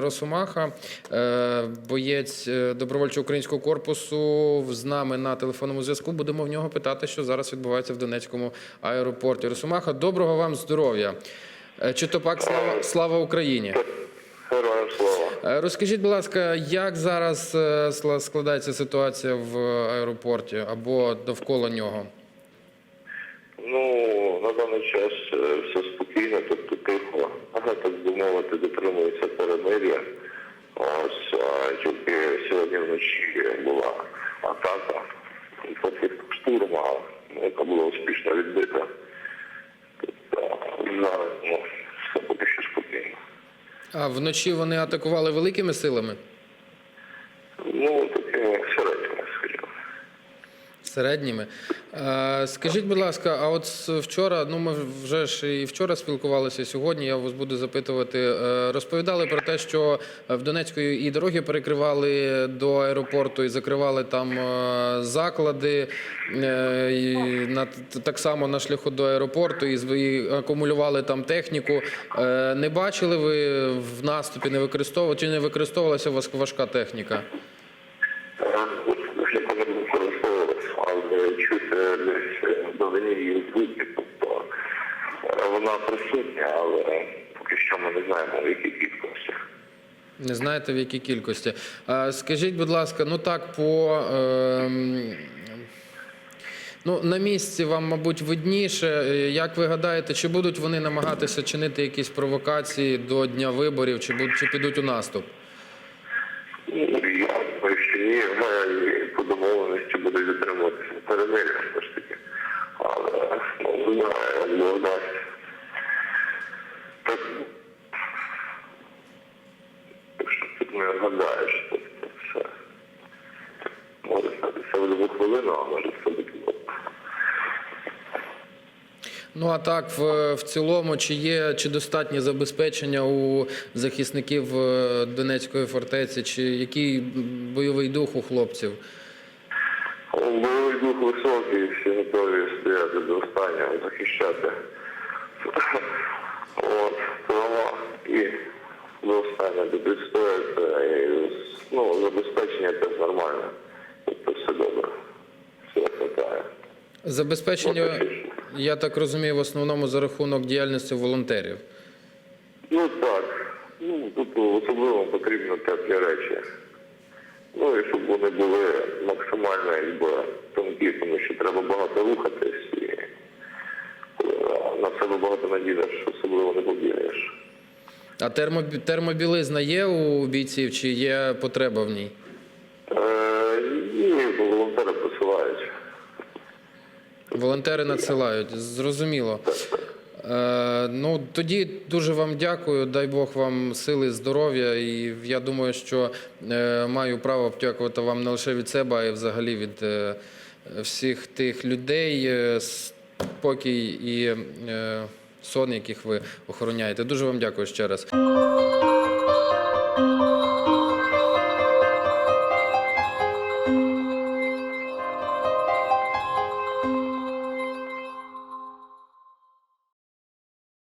Росомаха, е, боєць е, добровольчого українського корпусу, з нами на телефонному зв'язку. Будемо в нього питати, що зараз відбувається в Донецькому аеропорті. Росомаха, доброго вам здоров'я. Е, Чи то пак слава, слава Україні? Героям слава. Е, Розкажіть, будь ласка, як зараз е, складається ситуація в аеропорті або довкола нього? Ну, на даний час е, все спокійно, тобто тихо. Ага, так би мовити, дотримується перемир'я. Ось тільки сьогодні вночі була атака, потім штурма, яка була успішно відбита. Тобто зараз ну, все поки що спокійно. А вночі вони атакували великими силами? Ну, такими середніми, скажімо. Середніми. Е, Скажіть, будь ласка, а от вчора, ну ми вже ж і вчора спілкувалися, сьогодні я вас буду запитувати. е, Розповідали про те, що в Донецьку і дороги перекривали до аеропорту і закривали там е, заклади і на так само на шляху до аеропорту і і акумулювали там техніку. Не бачили ви в наступі, не використовували чи не використовувалася у вас важка? Техніка десь вдалині її звуки, тобто е, вона присутня, але поки що ми не знаємо, в якій кількості. Не знаєте в якій кількості. Скажіть, будь ласка, ну так по. ем, Ну, на місці вам, мабуть, видніше. Е, Як ви гадаєте, чи будуть вони намагатися чинити якісь провокації до дня виборів, чи будуть чи підуть у наступ? Ну, Я думаю, що ні, але і по домовленості будуть перемир'я все ж таки. Але ну, не знаю, як Бог. Так, так що тут не гадаєш, все. Може статися в любу хвилину, а може все-таки. Ну а так, в, в цілому, чи є чи достатнє забезпечення у захисників е, Донецької фортеці, чи який бойовий дух у хлопців? Дух високий, всі готові стояти до останнього, захищати. От, права і до останнього відстояти. І, ну, забезпечення теж нормальне. Тобто все добре. Все хватає. Забезпечення, я так розумію, в основному за рахунок діяльності волонтерів. Ну так. Ну, тут особливо потрібно теплі речі. Ну і щоб вони були максимально якби, тонкі, тому що треба багато рухатись і на себе багато надієш, особливо не побігаєш. А термобі- термобілизна є у бійців, чи є потреба в ній? Е, ні, бо волонтери посилають. Волонтери надсилають, зрозуміло. Е, ну тоді дуже вам дякую. Дай Бог вам сили, здоров'я. І я думаю, що е, маю право подякувати вам не лише від себе, а й взагалі від е, всіх тих людей. е, Спокій і е, сон, яких ви охороняєте. Дуже вам дякую ще раз.